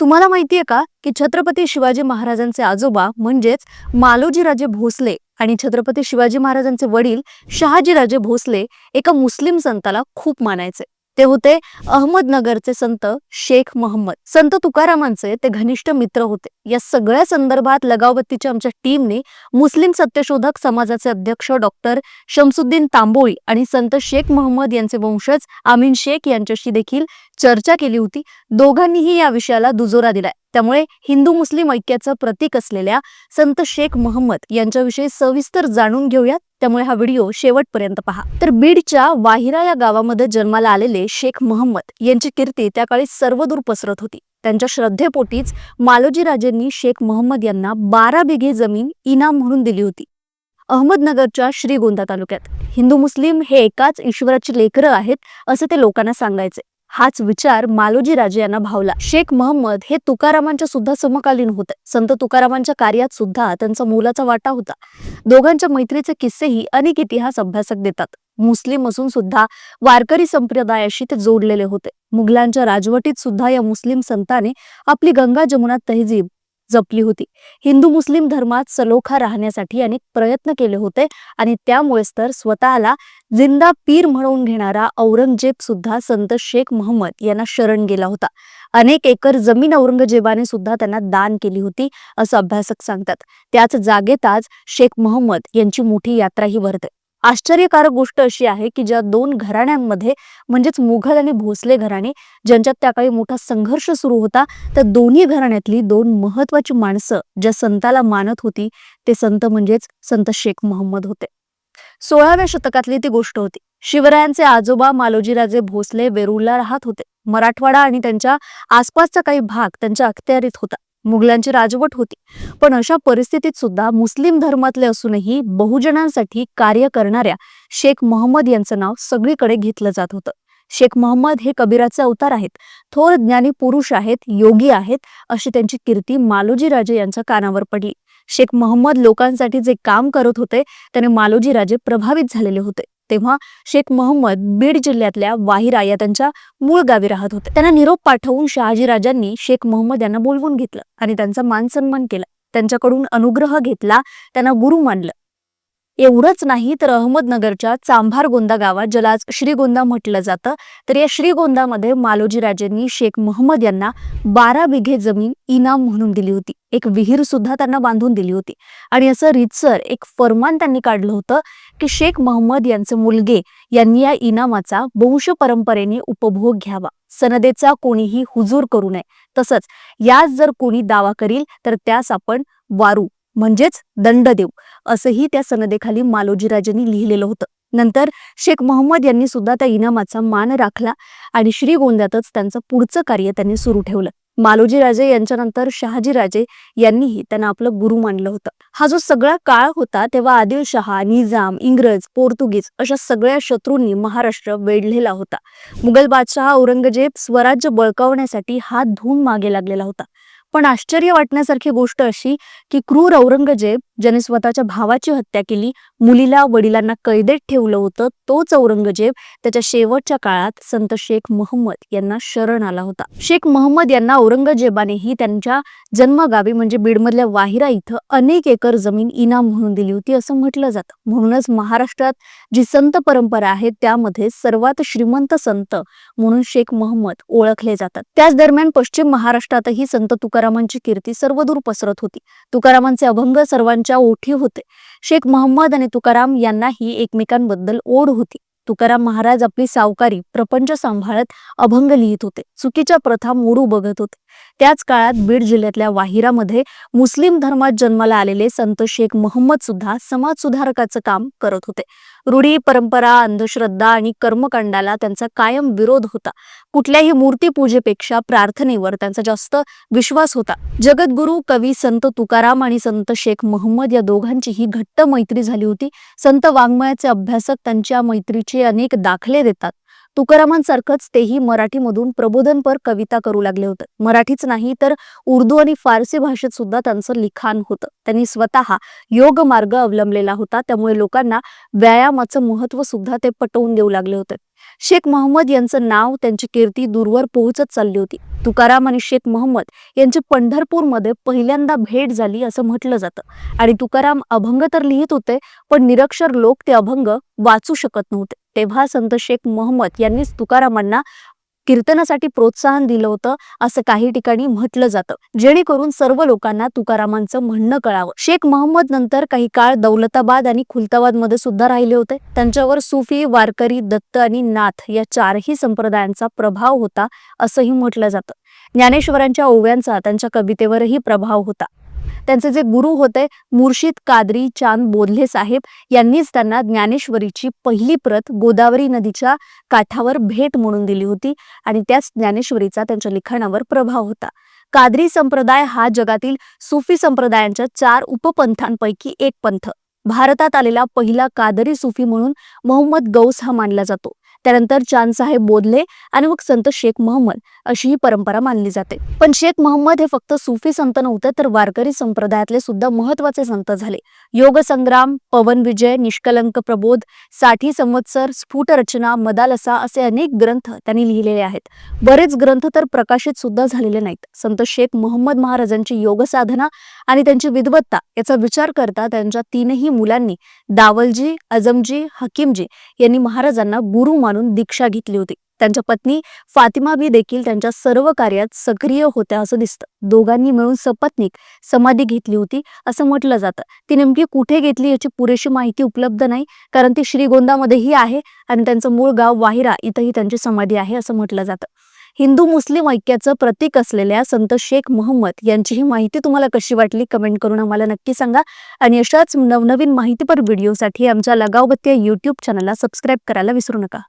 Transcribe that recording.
तुम्हाला माहितीये का की छत्रपती शिवाजी महाराजांचे आजोबा म्हणजेच मालोजीराजे भोसले आणि छत्रपती शिवाजी महाराजांचे वडील शहाजीराजे भोसले एका मुस्लिम संताला खूप मानायचे. ते होते अहमदनगरचे संत शेख मोहम्मद. संत तुकारामांचे ते घनिष्ठ मित्र होते. या सगळ्या संदर्भात लगावबत्तीच्या आमच्या टीमने मुस्लिम सत्यशोधक समाजाचे अध्यक्ष डॉक्टर शमसुद्दीन तांबोळी आणि संत शेख मोहम्मद यांचे वंशज आमीन शेख यांच्याशी देखील चर्चा केली होती. दोघांनीही या विषयाला दुजोरा दिलाय. त्यामुळे हिंदू मुस्लिम ऐक्याचं प्रतीक असलेल्या संत शेख मोहम्मद यांच्याविषयी सविस्तर जाणून घेऊयात. त्यामुळे हा व्हिडिओ शेवटपर्यंत पहा. तर बीडच्या वाहिरा या गावामध्ये जन्माला आलेले शेख मोहम्मद यांची कीर्ती त्या काळी सर्वदूर पसरत होती. त्यांच्या श्रद्धेपोटीच मालोजीराजेंनी शेख मोहम्मद यांना बारा बिघे जमीन इनाम म्हणून दिली होती. अहमदनगरच्या श्रीगोंदा तालुक्यात. हिंदू मुस्लिम हे एकाच ईश्वराची लेकरं आहेत असे ते लोकांना सांगायचे. हाच विचार मालोजी राजे यांना भावला. शेख महम्मद हे तुकारामांच्या सुद्धा समकालीन होते. संत तुकारामांच्या कार्यात सुद्धा त्यांचा मोलाचा वाटा होता. दोघांच्या मैत्रीचे किस्सेही अनेक इतिहास अभ्यासक देतात. मुस्लिम असून सुद्धा वारकरी संप्रदायाशी ते जोडलेले होते. मुघलांच्या राजवटीत सुद्धा या मुस्लिम संताने आपली गंगा जमुना तहजीब जपली होती. हिंदू मुस्लिम धर्मात सलोखा राहण्यासाठी अनेक प्रयत्न केले होते आणि त्यामुळेच तर स्वतःला जिंदा पीर म्हणून घेणारा औरंगजेब सुद्धा संत शेख मोहम्मद यांना शरण गेला होता. अनेक एकर जमीन औरंगजेबाने सुद्धा त्यांना दान केली होती असं अभ्यासक सांगतात. त्याच जागेत आज शेख मोहम्मद यांची मोठी यात्राही भरते. आश्चर्यकारक गोष्ट अशी आहे की ज्या दोन घराण्यांमध्ये म्हणजेच मुघल आणि भोसले घराणे ज्यांच्यात त्या काळी मोठा संघर्ष सुरू होता त्या दोन्ही घराण्यातली दोन महत्वाची माणसं ज्या संताला मानत होती ते संत म्हणजेच संत शेख मोहम्मद होते. सोळाव्या शतकातली ती गोष्ट होती. शिवरायांचे आजोबा मालोजीराजे भोसले वेरूळला राहत होते. मराठवाडा आणि त्यांच्या आसपासचा काही भाग त्यांच्या अखत्यारीत होता. मुघलांची राजवट होती. पण अशा परिस्थितीत सुद्धा मुस्लिम धर्मातले असूनही बहुजनांसाठी कार्य करणाऱ्या शेख मोहम्मद यांचं नाव सगळीकडे घेतलं जात होतं. शेख मोहम्मद हे कबीराचे अवतार आहेत. थोर ज्ञानी पुरुष आहेत योगी आहेत अशी त्यांची कीर्ती मालोजी राजे यांच्या कानावर पडली. शेख मोहम्मद लोकांसाठी जे काम करत होते त्याने मालोजी राजे प्रभावित झालेले होते. तेव्हा शेख मोहम्मद बीड जिल्ह्यातल्या वाहिरा या त्यांच्या मूळ गावी राहत होते. त्यांना निरोप पाठवून शहाजी राजांनी शेख मोहम्मद यांना बोलवून घेतलं आणि त्यांचा मान सन्मान केला. त्यांच्याकडून अनुग्रह घेतला त्यांना गुरु मानलं. एवढंच नाही तर अहमदनगरच्या चांभारगोंदा गावात ज्याला आज श्रीगोंदा म्हटलं जातं तर या श्रीगोंदामध्ये मालोजी राजेंनी शेख मोहम्मद यांना बारा बिघे जमीन इनाम म्हणून दिली होती. एक विहीर सुद्धा त्यांना बांधून दिली होती. आणि असं रितसर एक फरमान त्यांनी काढलं होतं की शेख मोहम्मद यांचे मुलगे यांनी या इनामाचा वंश परंपरेने उपभोग घ्यावा. सनदेचा कोणीही हुजूर करू नये. तसंच यास जर कोणी दावा करील तर त्यास आपण वारू म्हणजेच दंड देऊ असंही त्या सनदेखाली मालोजीराजांनी लिहिलेलं होतं. नंतर शेख मोहम्मद यांनी सुद्धा त्या इनामाचा मान राखला आणि श्रीगोंद्यातच त्यांचं पुढचं कार्य त्यांनी सुरू ठेवलं. मालोजीराजे यांच्यानंतर शहाजीराजे यांनीही त्यांना आपलं गुरु मानलं होतं. हा जो सगळा काळ होता तेव्हा आदिलशहा निजाम इंग्रज पोर्तुगीज अशा सगळ्या शत्रूंनी महाराष्ट्र वेढलेला होता. मुघल बादशहा औरंगजेब स्वराज्य बळकावण्यासाठी हात धुऊन मागे लागलेला होता. पण आश्चर्य वाटण्यासारखी गोष्ट अशी की क्रूर औरंगजेब ज्याने स्वतःच्या भावाची हत्या केली मुलीला वडिलांना कैदेत ठेवलं होतं तोच औरंगजेब त्याच्या शेवटच्या काळात संत शेख महम्मद यांना शरण आला होता. शेख मोहम्मद यांना औरंगजेबानेही त्यांच्या जन्मगावी म्हणजे बीडमधल्या वाहिरा इथं अनेक एकर जमीन इनाम म्हणून दिली होती असं म्हटलं जातं. म्हणूनच महाराष्ट्रात जी संत परंपरा आहे त्यामध्ये सर्वात श्रीमंत संत म्हणून शेख मोहम्मद ओळखले जातात. त्याच दरम्यान पश्चिम महाराष्ट्रातही संत तुकारामांची कीर्ती सर्वदूर पसरत होती. तुकारामांचे अभंग सर्वांच्या ओठी होते. शेख मोहम्मद आणि तुकाराम यांनाही एकमेकांबद्दल ओढ होती. तुकाराम महाराज आपली सावकारी प्रपंच सांभाळत अभंग लिहित होते. चुकीच्या प्रथा मोडू बघत होते. त्याच काळात बीड जिल्ह्यातल्या वाहिरामध्ये मुस्लिम धर्मात जन्माला आलेले संत शेख मोहम्मद सुद्धा समाज सुधारकाचं काम करत होते. रूढी परंपरा अंधश्रद्धा आणि कर्मकांडाला त्यांचा कायम विरोध होता. कुठल्याही मूर्तीपूजेपेक्षा प्रार्थनेवर त्यांचा जास्त विश्वास होता. जगद्गुरू कवी संत तुकाराम आणि संत शेख मोहम्मद या दोघांचीही घट्ट मैत्री झाली होती. संत वाङ्मयाचे अभ्यासक त्यांच्या मैत्रीचे अनेक दाखले देतात. तुकारामांसारखंच तेही मराठीमधून प्रबोधनपर कविता करू लागले होते. मराठीच नाही तर उर्दू आणि फारसी भाषेत सुद्धा त्यांचं लिखाण होतं. त्यांनी स्वतः योग मार्ग अवलंबलेला होता. त्यामुळे लोकांना व्यायामाचं महत्त्व सुद्धा ते पटवून देऊ लागले होते. शेख मोहम्मद यांचं नाव त्यांची कीर्ती दूरवर पोहोचत चालली होती. तुकाराम आणि शेख मोहम्मद यांची पंढरपूरमध्ये पहिल्यांदा भेट झाली असं म्हटलं जातं. आणि तुकाराम अभंग तर लिहित होते पण निरक्षर लोक ते अभंग वाचू शकत नव्हते. तेव्हा संत शेख मोहम्मद यांनीच तुकारामांना कीर्तनासाठी प्रोत्साहन दिलं होतं असं काही ठिकाणी म्हटलं जातं. जेणेकरून सर्व लोकांना तुकारामांचं म्हणणं कळावं. शेख मोहम्मद नंतर काही काळ दौलताबाद आणि खुलताबादमध्ये सुद्धा राहिले होते. त्यांच्यावर सुफी वारकरी दत्त आणि नाथ या चारही संप्रदायांचा प्रभाव होता असंही म्हटलं जातं. ज्ञानेश्वरांच्या ओव्यांचा त्यांच्या कवितेवरही प्रभाव होता. त्यांचे जे गुरु होते मुर्शिद कादरी चांद बोधले साहेब यांनीच त्यांना ज्ञानेश्वरीची पहिली प्रत गोदावरी नदीच्या काठावर भेट म्हणून दिली होती आणि त्याच ज्ञानेश्वरीचा त्यांच्या लिखाणावर प्रभाव होता. कादरी संप्रदाय हा जगातील सुफी संप्रदायांच्या चार उपपंथांपैकी एक पंथ. भारतात आलेला पहिला कादरी सुफी म्हणून मोहम्मद गौस हा मानला जातो. त्यानंतर चांदसाहेब बोधले आणि मग संत शेख मोहम्मद अशी ही परंपरा मानली जाते. पण शेख महम्मद हे फक्त सुफी संत नव्हते तर वारकरी संप्रदायातले सुद्धा महत्त्वाचे संत झाले. योग संग्राम पवन विजय निष्कलंक प्रबोधसाठी संवत्सर स्फुट रचना मदालसा असे अनेक ग्रंथ त्यांनी लिहिलेले आहेत. बरेच ग्रंथ तर प्रकाशित सुद्धा झालेले नाहीत. संत शेख मोहम्मद महाराजांची योग साधना आणि त्यांची विद्वत्ता याचा विचार करता त्यांच्या तीनही मुलांनी दावलजी अजमजी हकीमजी यांनी महाराजांना गुरु मानून दीक्षा घेतली होती. त्यांच्या पत्नी फातिमा बी देखील त्यांच्या सर्व कार्यात सक्रिय होत्या असं दिसतं. दोघांनी मिळून सपत्नीक समाधी घेतली होती असं म्हटलं जातं. ती नेमकी कुठे घेतली याची पुरेशी माहिती उपलब्ध नाही कारण ती श्रीगोंदामध्येही आहे आणि त्यांचं मूळ गाव वाहिरा इथंही त्यांची समाधी आहे असं म्हटलं जातं. हिंदू मुस्लिम ऐक्याचं प्रतीक असलेल्या संत शेख मोहम्मद यांची ही माहिती तुम्हाला कशी वाटली कमेंट करून आम्हाला नक्की सांगा. आणि अशाच नवनवीन माहितीपर व्हिडिओसाठी आमच्या लगावबत्ती या युट्यूब चॅनलला सबस्क्राईब करायला विसरू नका.